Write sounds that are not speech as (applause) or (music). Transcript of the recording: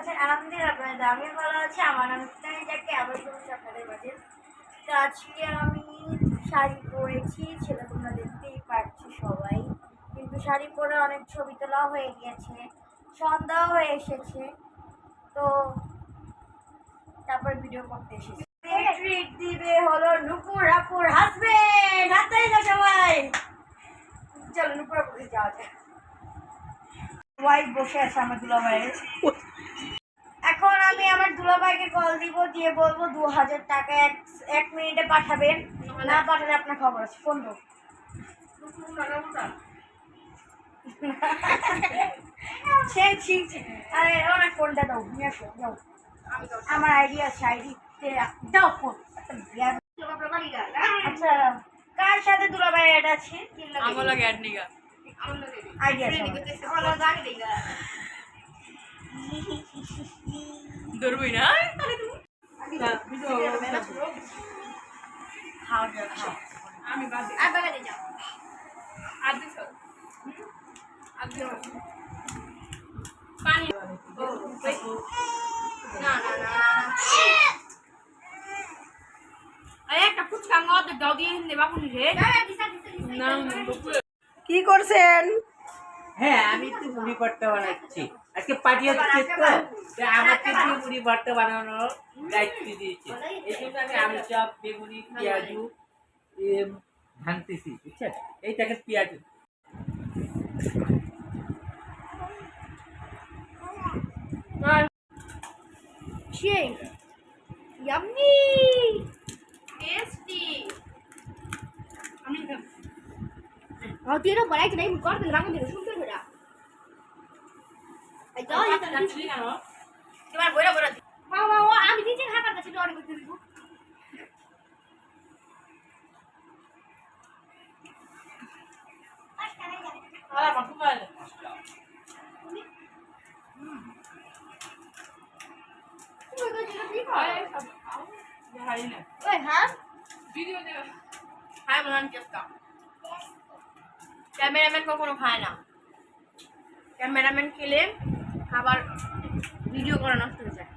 আছেন? আলহামদুলিল্লাহ আপনাদের আমি ভালো আছি, আমার নাম ইস্তানি যাকে আবার শুনছি আপনাদের মাঝে। তো আজকে আমি শাড়ি পরেছি ছেলে তোমরা দেখতেই পাচ্ছি সবাই। কিন্তু শাড়ি পরে অনেক ছবি তোলা হয়ে গিয়েছে, সন্ধ্যাও হয়ে এসেছে। তো তারপর ভিডিও করতে এসেছি। ট্রিট দিবে হলো নুপুর আপুর হাজবেন্ড দাও সবাই। চলো নুপুর আপুর যাওয়া যায় ওয়াইফ বসে আছে আমার দুলাভাইয়ের এখন আমি আমার দুলাভাইকে কল দিব দিয়ে বলব দু হাজার টাকা এক এক মিনিটে পাঠাবেন। না পাঠালে আপনার খবর আছে ফোন দো সে ঠিক আরে ওনার ফোনটা দাও নিয়ে আসো যাও। আমার আইডি আছে আইডি দাও ফোন আচ্ছা কার সাথে দুলাভাই অ্যাড আছে? আমার লাগে অ্যাড নিগা। আইডি আছে (laughs) আমার। না? খাও যাও খাও। আমি বাদ। দিই। আর দিছ? আর দিছ? পানি। না না না। আরে একটা ফুচকা মদ দাও দিয়ে হিন্দে বাবু রে। না কি করছেন? হ্যাঁ আমি একটু মুড়ি ভর্তা বানাচ্ছি। আজকে পার্টি হচ্ছে তো তো আমাকে দিয়ে মুড়ি ভর্তা বানানোর দায়িত্ব দিয়েছে এই জন্য আমি আলু চপ বেগুনি পেঁয়াজু এম, ভাঙতেছি বুঝছেন এই দেখেন পেঁয়াজু সেই ইয়াম্মি টেস্টি আমি খাবো। Oh, tiro por ahí que hay un corte, এবার বইরা বইরা দি। আমি খাবার কাছে অর্ডার করতে দিব। ক্যামেরাম্যান কখনো খায় না। ক্যামেরাম্যান খেলে খাবার ভিডিও করা নষ্ট হয়ে যায়।